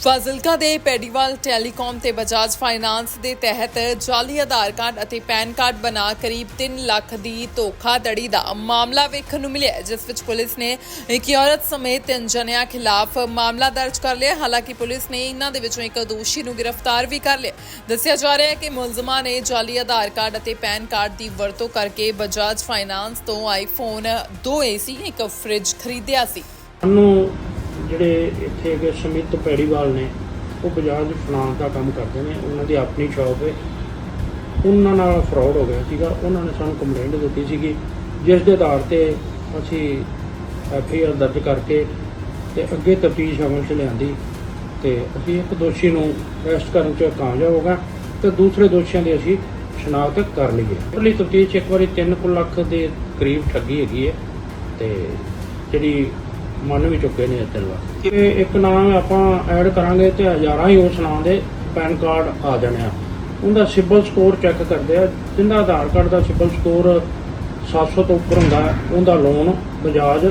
ਫਾਜ਼ਿਲਕਾ ਦੇ ਪੈਡੀਵਾਲ ਟੈਲੀਕਾਮ ਤੇ ਬਜਾਜ ਫਾਈਨਾਂਸ ਦੇ ਤਹਿਤ ਜਾਲੀ ਆਧਾਰ ਕਾਰਡ ਅਤੇ ਪੈਨ ਕਾਰਡ ਬਣਾ ਕਰੀਬ 3 ਲੱਖ ਦੀ ਧੋਖਾਧੜੀ ਦਾ ਮਾਮਲਾ ਵੇਖਣ ਨੂੰ ਮਿਲਿਆ ਜਿਸ ਵਿੱਚ ਪੁਲਿਸ ਨੇ ਇੱਕ ਔਰਤ ਸਮੇਤ ਤਿੰਨ ਜਣਿਆਂ ਖਿਲਾਫ ਮਾਮਲਾ ਦਰਜ ਕਰ ਲਿਆ ਹਾਲਾਂਕਿ ਪੁਲਿਸ ਨੇ ਇਹਨਾਂ ਦੇ ਵਿੱਚੋਂ ਇੱਕ ਦੋਸ਼ੀ ਨੂੰ ਗ੍ਰਿਫਤਾਰ ਵੀ ਕਰ ਲਿਆ ਦੱਸਿਆ ਜਾ ਰਿਹਾ ਹੈ ਕਿ ਮੁਲਜ਼ਮਾਂ ਨੇ ਜਾਲੀ ਆਧਾਰ ਕਾਰਡ ਅਤੇ ਪੈਨ ਕਾਰਡ ਦੀ ਵਰਤੋਂ ਕਰਕੇ ਬਜਾਜ ਫਾਈਨਾਂਸ ਤੋਂ ਆਈਫੋਨ 2 ਏਸੀ ਇੱਕ ਫ੍ਰਿਜ ਖਰੀਦਿਆ ਸੀ। ਸਾਨੂੰ ਜਿਹੜੇ ਇੱਥੇ ਹੈਗੇ ਸਮਿਤ ਪੈੜੀਵਾਲ ਨੇ, ਉਹ ਬਾਜ਼ਾਰ ਬਜਾਜ ਫਾਈਨਾਂਸ ਦਾ ਕੰਮ ਕਰਦੇ ਨੇ। ਉਹਨਾਂ ਦੀ ਆਪਣੀ ਸ਼ਾਪ ਹੈ। ਉਹਨਾਂ ਨਾਲ ਫਰਾਡ ਹੋ ਗਿਆ ਸੀਗਾ। ਉਹਨਾਂ ਨੇ ਸਾਨੂੰ ਕੰਪਲੇਂਟ ਦਿੱਤੀ ਸੀਗੀ। ਜਿਸ ਦੇ ਆਧਾਰ ਤੇ ਅਸੀਂ ਐਫ ਆਈ ਆਰ ਦਰਜ ਕਰਕੇ ਤੇ ਅੱਗੇ ਤਫਤੀਸ਼ ਅਮਲ 'ਚ ਲਿਆਂਦੀ ਤੇ ਅਸੀਂ ਇੱਕ ਦੋਸ਼ੀ ਨੂੰ ਅਰੈਸਟ ਕਰਨ 'ਚ ਕਾਮਯਾਬ ਹੋ ਗਏ ਤੇ ਦੂਸਰੇ ਦੋਸ਼ੀਆਂ ਦੀ ਅਸੀਂ ਸ਼ਨਾਖਤ ਕਰ ਲਈ ਹੈ ਪਹਿਲੀ ਤਫਤੀਸ਼ ਇੱਕ ਵਾਰੀ 3 ਲੱਖ ਦੇ ਕਰੀਬ ਠੱਗੀ ਹੈਗੀ ਹੈ ਤੇ ਜਿਹੜੀ ਮੰਨ ਵੀ ਚੁੱਕੇ ਨੇ ਇਸ ਵਾਰ ਇਹ ਇੱਕ ਨਾਮ ਆਪਾਂ ਐਡ ਕਰਾਂਗੇ ਤੇ ਹਜ਼ਾਰਾਂ ਹੀ ਉਸ ਨਾਮ ਦੇ ਪੈਨ ਕਾਰਡ ਆ ਜਾਣੇ ਆ। ਉਹਦਾ ਸਿਬਲ ਸਕੋਰ ਚੈੱਕ ਕਰਦੇ ਆ। ਜਿੰਦਾ ਆਧਾਰ ਕਾਰਡ ਦਾ ਸਿਬਲ ਸਕੋਰ 700 ਤੋਂ ਉੱਪਰ ਹੁੰਦਾ, ਉਹਦਾ ਲੋਨ ਬਜਾਜ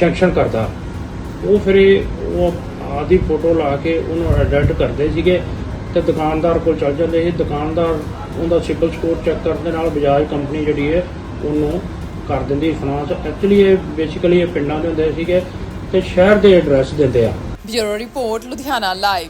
ਸੈਂਕਸ਼ਨ ਕਰਦਾ। ਉਹ ਫਿਰ ਉਹ ਆਦੀ ਫੋਟੋ ਲਾ ਕੇ ਉਹਨੂੰ ਐਡਿਟ ਕਰਦੇ ਸੀਗੇ ਤੇ ਦੁਕਾਨਦਾਰ ਕੋਲ ਚੱਲ ਜਾਂਦੇ ਸੀ। ਦੁਕਾਨਦਾਰ ਉਹਦਾ ਸਿਬਲ ਸਕੋਰ ਚੈੱਕ ਕਰਨ ਦੇ ਨਾਲ ਬਜਾਜ ਕੰਪਨੀ ਜਿਹੜੀ ਹੈ, ਉਹਨੂੰ ਕਰ ਦਿੰਦੀ ਫਾਈਨਾਂਸ ਐਕਚੁਅਲੀ ਇਹ ਬੇਸਿਕਲੀ ਇਹ ਪਿੰਡਾਂ ਦੇ ਹੁੰਦੇ ਸੀਗੇ ਤੇ ਸ਼ਹਿਰ ਦੇ ਐਡਰੈਸ ਦਿੰਦੇ ਆ। Bureau report, Ludhiana live